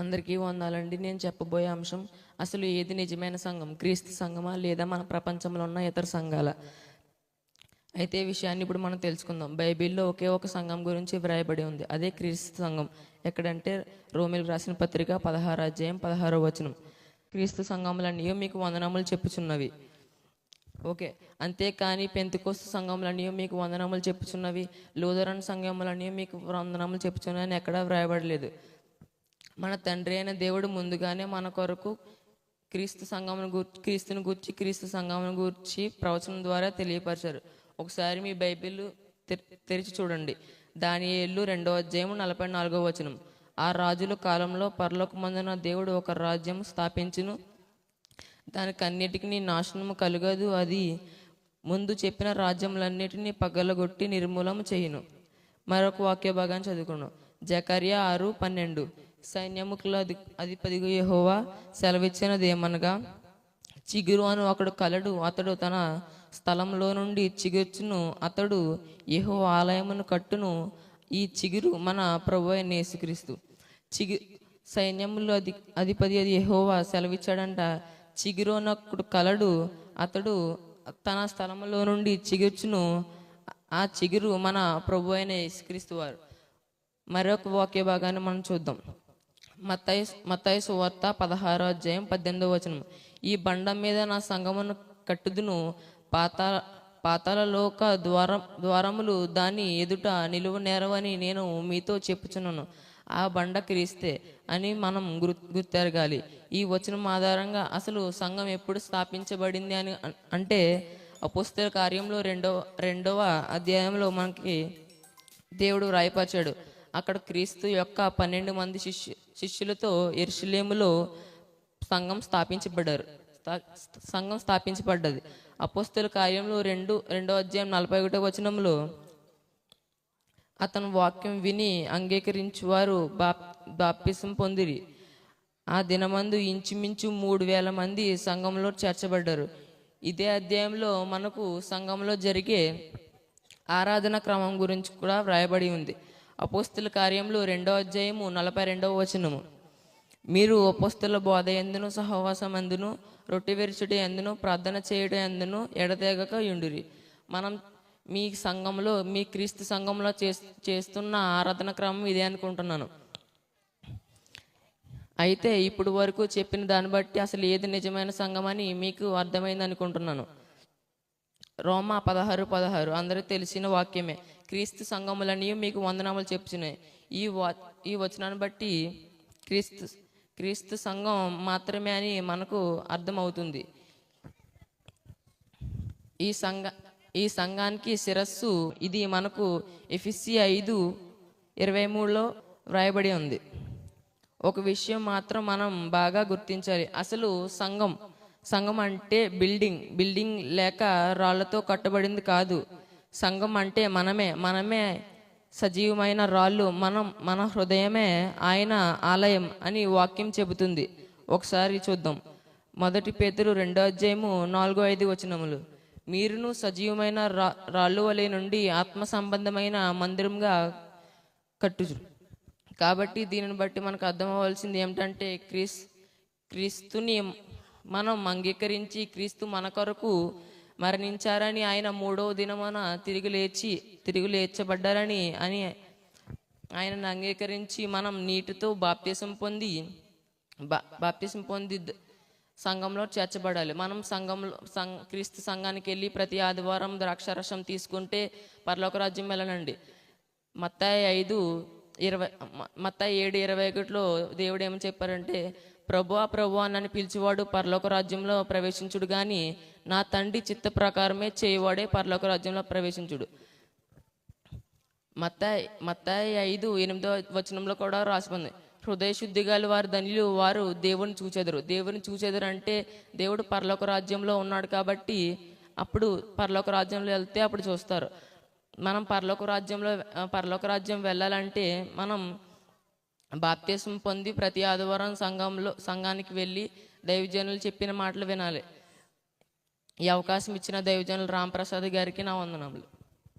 అందరికీ వందాలండి. నేను చెప్పబోయే అంశం అసలు ఏది నిజమైన సంఘం? క్రీస్తు సంఘమా లేదా మన ప్రపంచంలో ఉన్న ఇతర సంఘాల? అయితే ఈ విషయాన్ని ఇప్పుడు మనం తెలుసుకుందాం. బైబిల్లో ఒకే ఒక సంఘం గురించి వ్రాయబడి ఉంది. అదే క్రీస్తు సంఘం. ఎక్కడంటే రోమిల్ రాసిన పత్రిక పదహారు అధ్యాయం పదహారో వచనం. క్రీస్తు సంఘములన్నీ మీకు వందనములు చెప్పుచున్నవి. ఓకే. అంతేకాని పెంతుకోస్తు సంఘములన్నీ మీకు వందనములు చెప్పుచున్నవి. లూదరన్ సంఘములన్నీ మీకు వందనములు చెప్పుచున్నవి అని ఎక్కడా వ్రాయబడలేదు. మన తండ్రి అయిన దేవుడు ముందుగానే మన కొరకు క్రీస్తు సంఘమును గుర్చి క్రీస్తుని గూర్చి క్రీస్తు సంఘమును గూర్చి ప్రవచనం ద్వారా తెలియపరిచారు. ఒకసారి మీ బైబిల్ తె- తెరిచి చూడండి. దాని ఏళ్ళు రెండో అధ్యాయం నలభై నాలుగో వచనం. ఆ రాజుల కాలంలో పరలోకమందున దేవుడు ఒక రాజ్యం స్థాపించును. దానికి అన్నిటికీ నాశనము కలగదు. అది ముందు చెప్పిన రాజ్యములన్నిటినీ పగలగొట్టి నిర్మూలన చేయును. మరొక వాక్య భాగాన్ని చదువుకున్నాం జకర్య ఆరు పన్నెండు. సైన్యముకుల అధి అధిపతిగా యహోవా సెలవిచ్చినదేమనగా చిగురు అని ఒకడు కలడు అతడు తన స్థలంలో నుండి చిగుర్చును అతడు యహో ఆలయమును కట్టును ఈ చిగురు మన ప్రభు అయిన యేసుక్రీస్తు. చిగు సైన్యములో అధి అధిపతి అది యహోవా సెలవిచ్చాడంట చిగురోనొక్కడు కలడు అతడు తన స్థలంలో నుండి చిగుర్చును ఆ చిగురు మన ప్రభు అయిన యేసుక్రీస్తు వారు. మరొక వాక్య భాగాన్ని మనం చూద్దాం. మత్తయి మత్తయి సువార్త పదహారో అధ్యాయం పద్దెనిమిదో వచనం ఈ బండ మీద నా సంగమును కట్టుదును. పాతాల పాతాలలోక ద్వారం ద్వారములు దాని ఎదుట నిలువ నేరవని నేను మీతో చెప్పుచున్నాను. ఆ బండ క్రీస్తే అని మనం గుర్ గుర్తెరగాలి. ఈ వచనం ఆధారంగా అసలు సంఘం ఎప్పుడు స్థాపించబడింది అని అంటే అపుస్తల కార్యంలో రెండవ రెండవ అధ్యాయంలో మనకి దేవుడు రాయపరిచాడు. అక్కడ క్రీస్తు యొక్క పన్నెండు మంది శిష్యు శిష్యులతో ఎరుషులేములో సంఘం స్థాపించబడ్డారు. సంఘం స్థాపించబడ్డది. అపోస్తుల కార్యంలో రెండు రెండో అధ్యాయం నలభై ఒకటో వచనంలో అతను వాక్యం విని అంగీకరించువారు బాప్ బాప్తిసం పొందిరి. ఆ దినమందు ఇంచుమించు మూడు వేల మంది సంఘంలో చేర్చబడ్డారు. ఇదే అధ్యాయంలో మనకు సంఘంలో జరిగే ఆరాధన క్రమం గురించి కూడా వ్రాయబడి ఉంది. అపోస్తుల కార్యంలో రెండో అధ్యాయము నలభై రెండవ వచనము. మీరు అపోస్తుల బోధ ఎందును సహవాసం ఎందును రొట్టె విరుచుట ఎందును ప్రార్థన చేయడం ఎందును ఎడతెగక యుండురి. మనం మీ సంఘంలో మీ క్రీస్తు సంఘంలో చేస్- చేస్తున్న ఆరాధన క్రమం ఇదే అనుకుంటున్నాను. అయితే ఇప్పుడు వరకు చెప్పిన దాన్ని బట్టి అసలు ఏది నిజమైన సంఘం అని మీకు అర్థమైంది అనుకుంటున్నాను. రోమా పదహారు పదహారు అందరికి తెలిసిన వాక్యమే. క్రీస్తు సంఘములని మీకు వందనాములు చెప్పుచున్నాయి. ఈ ఈ వచనాన్ని బట్టి క్రీస్తు క్రీస్తు సంఘం మాత్రమే అని మనకు అర్థమవుతుంది. ఈ సంఘ ఈ సంఘానికి శిరస్సు ఇది మనకు ఎఫిసి ఐదు ఇరవై మూడులో వ్రాయబడి ఉంది. ఒక విషయం మాత్రం మనం బాగా గుర్తించాలి. అసలు సంఘం సంఘం అంటే బిల్డింగ్ బిల్డింగ్ లేక రాళ్ళతో కట్టబడింది కాదు. సంఘం అంటే మనమే మనమే సజీవమైన రాళ్ళు మనం మన హృదయమే ఆయన ఆలయం అని వాక్యం చెబుతుంది. ఒకసారి చూద్దాం. మొదటి పేతురు రెండో అధ్యాయము నాలుగో ఐదు వచనములు. మీరును సజీవమైన రా రాళ్ళు వలె నుండి ఆత్మ సంబంధమైన మందిరంగా కట్టుచు. కాబట్టి దీనిని బట్టి మనకు అర్థం అవ్వాల్సింది ఏమిటంటే క్రీస్ క్రీస్తుని మనం అంగీకరించి క్రీస్తు మన కొరకు మరణించారని ఆయన మూడో దినమున తిరిగి లేచి తిరిగి లేచబడ్డారని అని ఆయనను అంగీకరించి మనం నీటితో బాప్తీసం పొంది బా బాప్తీసం పొంది సంఘంలో చేర్చబడాలి. మనం సంఘంలో సంఘ క్రీస్తు సంఘానికి వెళ్ళి ప్రతి ఆదివారం ద్రాక్షరసం తీసుకుంటే పరలోక రాజ్యం వెళ్ళనండి. మత్తాయి ఐదు ఇరవై మత్తాయి ఏడు ఇరవై ఒకటిలో దేవుడు ఏమని చెప్పారంటే ప్రభువా ప్రభువా నన్ను పిలిచేవాడు పరలోక రాజ్యంలో ప్రవేశించుడు గాని నా తండ్రి చిత్త ప్రకారమే చేయవాడే పరలోక రాజ్యంలో ప్రవేశించుడు. మత్తాయి మత్తాయి ఐదు ఎనిమిదో వచనంలో కూడా రాసిపోయింది హృదయ శుద్ధి గల వారు ధనులు వారు దేవుని చూచెదరు. దేవుని చూచెదరు అంటే దేవుడు పరలోక రాజ్యంలో ఉన్నాడు కాబట్టి అప్పుడు పరలోక రాజ్యంలో వెళ్తే అప్పుడు చూస్తారు. మనం పరలోక రాజ్యంలో పర్లోక పరలోక రాజ్యం వెళ్ళాలంటే మనం బాప్తీసం పొంది ప్రతి ఆదివారం సంఘంలో సంఘానికి వెళ్ళి దైవజనులు చెప్పిన మాటలు వినాలి. ఈ అవకాశం ఇచ్చిన దైవజనులు రాంప్రసాద్ గారికి నా వందనములు.